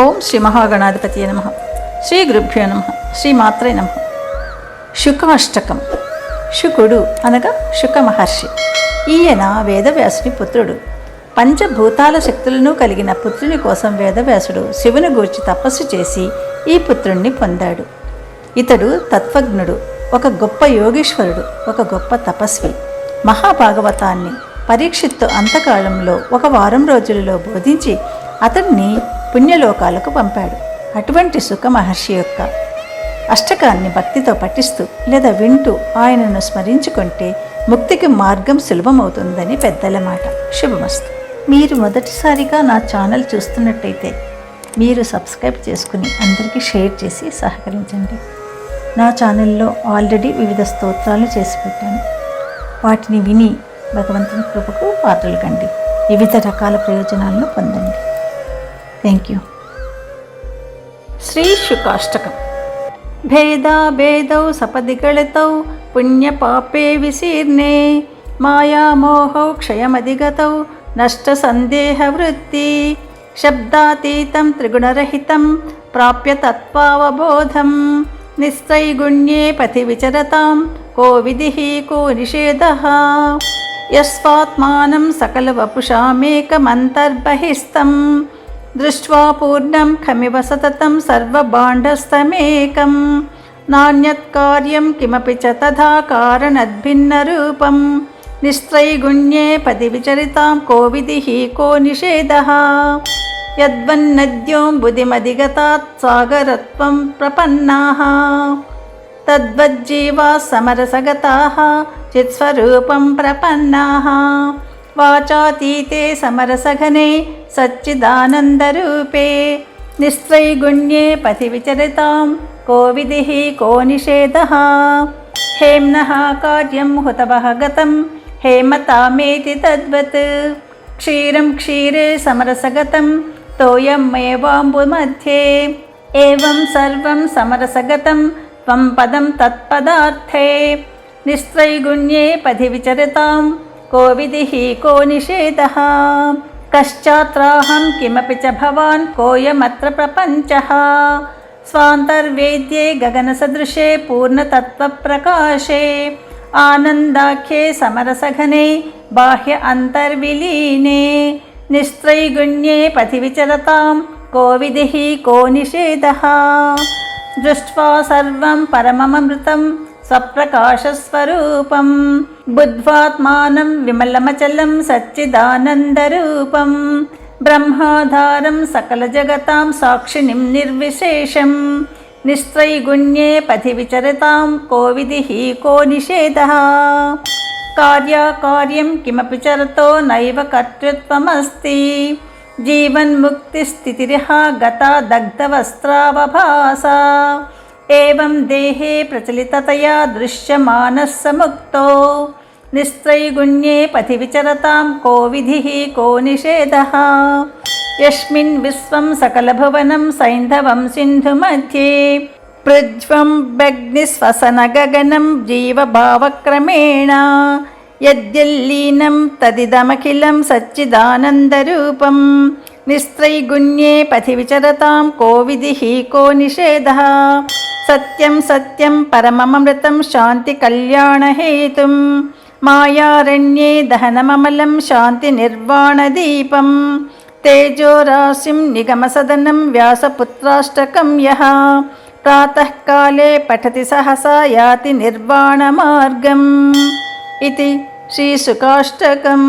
ఓం శ్రీ మహాగణాధిపతి నమ. శ్రీ గురుభ్యో నమ. శ్రీ మాత్రే నమ. శుకాష్టకం శుకుడు అనగా శుక మహర్షి ఈయన వేదవ్యాసుని పుత్రుడు. పంచభూతాల శక్తులను కలిగిన పుత్రుని కోసం వేదవ్యాసుడు శివుని గూర్చి తపస్సు చేసి ఈ పుత్రుణ్ణి పొందాడు. ఇతడు తత్వజ్ఞుడు ఒక గొప్ప యోగేశ్వరుడు ఒక గొప్ప తపస్వి. మహాభాగవతాన్ని పరీక్షిత్తు అంతకాలంలో ఒక వారం రోజులలో బోధించి అతన్ని పుణ్యలోకాలకు పంపాడు. అటువంటి సుఖ మహర్షి యొక్క అష్టకాన్ని భక్తితో పఠిస్తూ లేదా వింటూ ఆయనను స్మరించుకుంటే ముక్తికి మార్గం సులభమవుతుందని పెద్దల మాట. శుభమస్తు. మీరు మొదటిసారిగా నా ఛానల్ చూస్తున్నట్టయితే మీరు సబ్స్క్రైబ్ చేసుకుని అందరికీ షేర్ చేసి సహకరించండి. నా ఛానల్లో ఆల్రెడీ వివిధ స్తోత్రాలు చేసి పెట్టాను. వాటిని విని భగవంతుని కృపకు పాత్రలు కండి. వివిధ రకాల ప్రయోజనాలను పొందండి. థ్యాంక్ యూ శ్రీ శుకాష్టకం భేదాభేదౌ సపదిగళితౌ పుణ్యపాపే విశీర్ణే మాయామోహౌ క్షయమధిగతౌ నష్టసందేహవృత్తి శబ్దాతీతం త్రిగుణరహితం ప్రాప్య తత్వావబోధం నిస్త్రైగుణ్యే పథి విచరతాం కో విధి కో నిషేధ యస్వాత్మానం సకలవపుషామేకమంతర్బహిస్తం దృష్ట్వా పూర్ణం ఖమివ సతతం సర్వభాండస్తమేకం నాణ్యత్ కార్యం కిమపి చ తథా కారణద్భిన్నరూపం. నిస్త్రైగుణ్యే పది విచరితాం కో విధి కో నిషేధ. యద్వన్నద్యోం బుధిమధిగతాత్ సాగరత్వం ప్రపన్నా. తద్వజ్జీవా సమరసగతాः చిత్స్వరూపం ప్రపన్నా. वाचातीते समरसघने सच्चिदानन्दरूपे। निस्त्वैगुण्ये पथि विचरितां को विधिः को निषेधः। हेम्नः कार्यं हुतवः गतं हेमतामेति तद्वत्। क्षीरं क्षीरे समरसगतं तोयं मे एवं सर्वं समरसगतं त्वं पदं तत्पदार्थे। निस्त्रैगुण्ये पथि विचरिताम् को विधिः को निषेधः? कश्चात्राहं किमपि च भवान् कोऽयमत्र प्रपञ्चः? स्वान्तर्वेद्ये गगनसदृशे पूर्णतत्त्वप्रकाशे आनन्दाख्ये समरसघने बाह्य अन्तर्विलीने निस्त्रैगुण्ये पथिविचरतां कोविदिः को निषेधः? दृष्ट्वा सर्वं परममृतं సప్రకాశస్వరూపం. బుద్ధ్వాత్మానం విమలమచలం సచ్చిదానందరూపం. బ్రహ్మాధారం సకలజగతాం సాక్షిణిం నిర్విశేషం. నిస్త్రైగుణ్యే పథి విచరతాం కో విధి కో నిషేధः. కార్యాకార్యం కిమపి చరతో నైవ కర్తృత్వమస్తి. జీవన్ముక్తిస్థితిరిహ గతా దగ్ధవస్త్రావభాసా. ఏం దేహే ప్రచలితతయా దృశ్యమానः సముక్తో నిస్త్రైగుణ్యే పథి విచరతాం కో విధి కో నిషేధ యస్మిన్ విశ్వం సకలభువనం సైంధవం సింధుమధ్యే పృజ్వం భగ్నిశ్వసనగగనం జీవభావక్రమేణ యద్యల్లీనం తదిదమఖిలం సచ్చిదానందరూపం निस्त्रैगुण्ये पथि विचरतां को विधिः को निषेधः। सत्यं सत्यं परममृतं शान्तिकल्याणहेतुं मायारण्ये दहनममलं शान्तिनिर्वाणदीपं तेजोराशिं निगमसदनं व्यासपुत्राष्टकं यः। प्रातःकाले पठति सहसा याति निर्वाणमार्गम्। इति श्रीशुकाष्टकम्